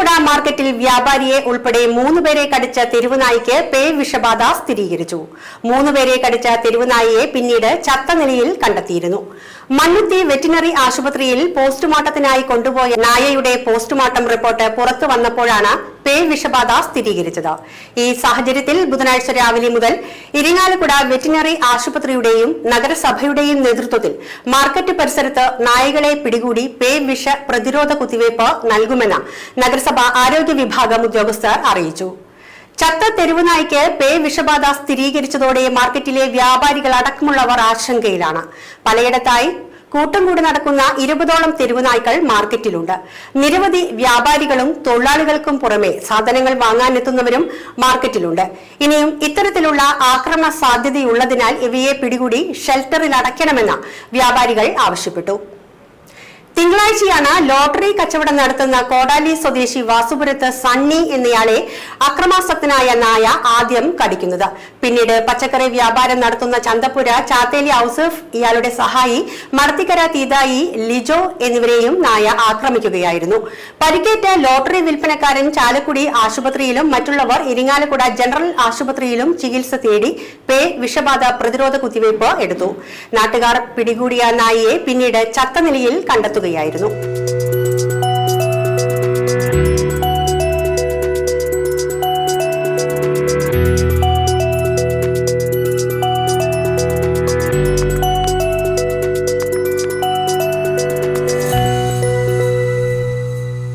ഇരിങ്ങാലക്കുട മാർക്കറ്റിൽ വ്യാപാരിയെ ഉൾപ്പെടെ മൂന്നുപേരെ കടിച്ച തെരുവുനായിക്ക് പേ വിഷബാധ സ്ഥിരീകരിച്ചു. മൂന്നുപേരെ കടിച്ച തെരുവുനായിയെ പിന്നീട് ചത്ത നിലയിൽ കണ്ടെത്തിയിരുന്നു. മണ്ണുത്തി വെറ്റിനറി ആശുപത്രിയിൽ പോസ്റ്റ്മോർട്ടത്തിനായി കൊണ്ടുപോയ നായയുടെ പോസ്റ്റ്മോർട്ടം റിപ്പോർട്ട് പുറത്തു വന്നപ്പോഴാണ് പേ വിഷബാധ സ്ഥിരീകരിച്ചത്. ഈ സാഹചര്യത്തിൽ ബുധനാഴ്ച രാവിലെ മുതൽ ഇരിങ്ങാലക്കുട വെറ്റിനറി ആശുപത്രിയുടെയും നഗരസഭയുടെയും നേതൃത്വത്തിൽ മാർക്കറ്റ് പരിസരത്ത് നായകളെ പിടികൂടി പേ വിഷ പ്രതിരോധ കുത്തിവയ്പ് നൽകുമെന്ന് നഗരസഭ ആരോഗ്യ വിഭാഗം ഉദ്യോഗസ്ഥർ അറിയിച്ചു. ചത്ത തെരുവുനായ്ക്ക് പേ വിഷബാധ സ്ഥിരീകരിച്ചതോടെ മാർക്കറ്റിലെ വ്യാപാരികൾ അടക്കമുള്ളവർ ആശങ്കയിലാണ്. പലയിടത്തായി കൂട്ടം കൂടി നടക്കുന്ന ഇരുപതോളം തെരുവുനായ്ക്കൾ മാർക്കറ്റിലുണ്ട്. നിരവധി വ്യാപാരികളും തൊഴിലാളികൾക്കും പുറമെ സാധനങ്ങൾ വാങ്ങാനെത്തുന്നവരും മാർക്കറ്റിലുണ്ട്. ഇനിയും ഇത്തരത്തിലുള്ള ആക്രമണ സാധ്യതയുള്ളതിനാൽ ഇവയെ പിടികൂടി ഷെൽട്ടറിൽ അടയ്ക്കണമെന്ന് വ്യാപാരികൾ ആവശ്യപ്പെട്ടു. തിങ്കളാഴ്ചയാണ് ലോട്ടറി കച്ചവടം നടത്തുന്ന കോടാലി സ്വദേശി വാസുപുരത്ത് സണ്ണി എന്നയാളെ അക്രമാസക്തനായ നായ ആദ്യം കടിക്കുന്നത്. പിന്നീട് പച്ചക്കറി വ്യാപാരം നടത്തുന്ന ചന്തപ്പുര ചാത്തേലി ഔസഫ് ഇയാളുടെ സഹായി മടത്തിക്കര തീതായി ലിജോ എന്നിവരെയും നായ ആക്രമിക്കുകയായിരുന്നു. പരിക്കേറ്റ ലോട്ടറി വിൽപ്പനക്കാരൻ ചാലക്കുടി ആശുപത്രിയിലും മറ്റുള്ളവർ ഇരിങ്ങാലക്കുട ജനറൽ ആശുപത്രിയിലും ചികിത്സ തേടി പേ വിഷബാധ പ്രതിരോധ കുത്തിവയ്പ് എടുത്തു. നാട്ടുകാർ പിടികൂടിയ നായയെ പിന്നീട് ചത്ത നിലയിൽ കണ്ടെത്തുകയായിരുന്നു